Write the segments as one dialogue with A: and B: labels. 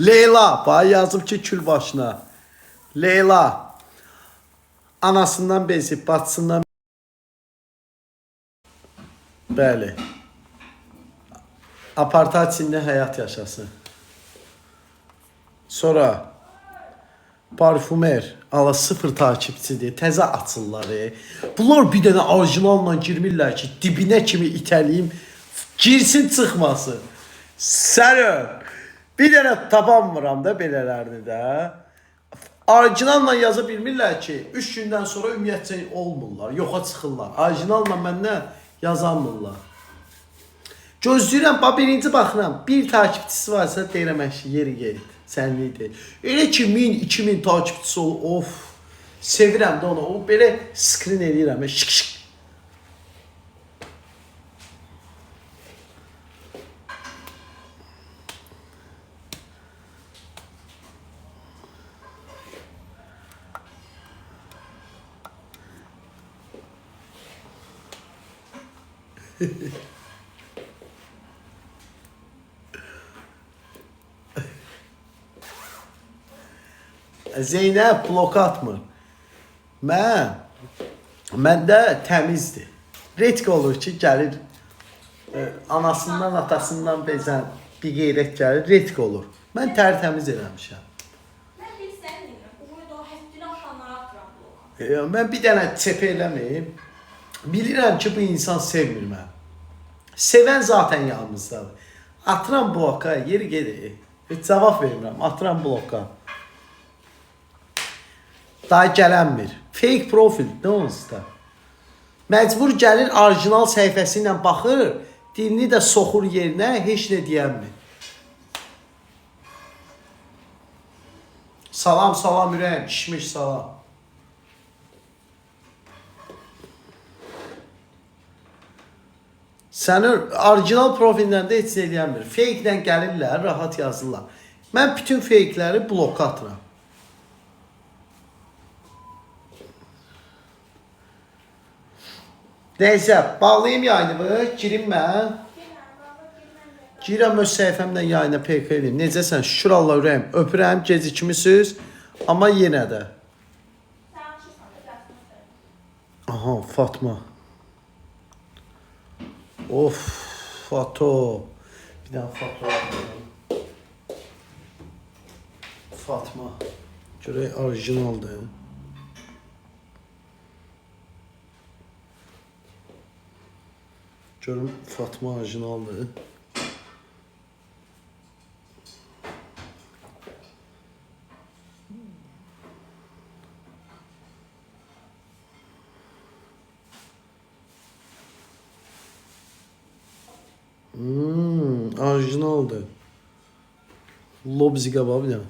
A: Leyla. Bay yazıb ki kül başına. Leyla. Anasından bezib, bacısından Bəli. Apartheid içində həyat yaşasın. Sonra parfumer ala sıfır takipçidir. Təzə açırlar. e. Bunlar bir dənə orijinalla girmirlər ki, dibinə kimi itəliyim, girsin çıxmasın. Sən bir dənə tapanmıram da belələrini də. Orijinalla yaza bilmirlər ki, 3 gündən sonra ümumiyyətcə olmurlar, yoxa çıxırlar. Orijinalla məndən yazanmırlar. Gözləyirəm, bax birinci baxıram, bir takipçisi varsa deyirəm əşi yeri get, sənlidir. Elə ki 1000, 2000 takipçisi olur, of. Sevirəm də onu. O belə skrin eləyirəm, şık şık. Zeynəb blok atmır. Mən məndə təmizdir. Retk olur ki, gəlir e, anasından, atasından bezən bir qeyrət gəlir, retk olur. Mən tərtəmiz eləmişəm.
B: Mən bir.
A: E, mən bir dənə çepə eləməyim. Bilirəm ki, bu insan sevmir məni. Sevən zaten yanımızdadır. Atıram bloka, yeri gedir. Heç cavab vermirəm. Atıram bloka. Daha gələnmir. Fake profil, nə onsuz da. Məcbur gəlir orijinal səhifəsi ilə baxır, dilini də soxur yerinə, heç nə deyənmir. Salam, salam ürəyim, kişmiş salam. Sənin orijinal profildən də heç eləyənmir. Fake-dən gəlirlər, rahat yazırlar. Mən bütün fake-ləri bloka atıram. Nəysə, bağlayayım yayını, girim mən. Girəm öz səhifəmdən yayına PK edeyim. Necəsən? Şükür Allah ürəyim. Öpürəm, gecikmisiniz. Amma yenə də. Aha, Fatma. Of, Fato. Bir daha Fato. Fatma. Görək orijinaldır. Görüm Fatma orijinaldır. Hmm, orijinaldır. Lobziga var bir dənə.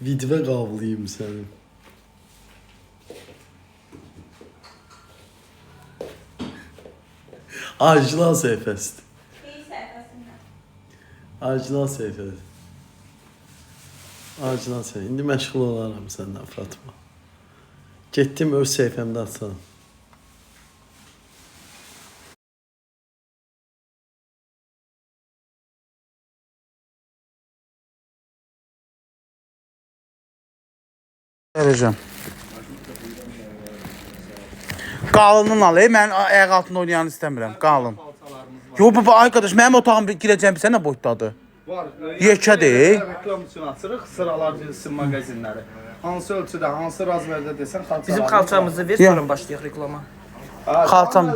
A: Vidvə qavlayım səni. Orijinal səhifəsidir.
B: Qeyd səhifəsindən.
A: Orijinal səhifədir. Orijinal səhifə. İndi məşğul olaram səndən Fatma. Getdim öz səhifəmdə açsam.
C: Verəcəm. Qalının al, mən ayaq altında oynayanı istəmirəm. Qalın. Yo baba arkadaş mənim otağım bir girəcəm sən nə boydadır?
D: Var.
C: Yekədir.
D: Reklam üçün açırıq. Sıralar cinsi mağazinləri. Hansı ölçüdə, hansı razmerdə desən xalça.
E: Bizim xalçamızı ver, sonra başlayaq reklama.
C: Xalçam.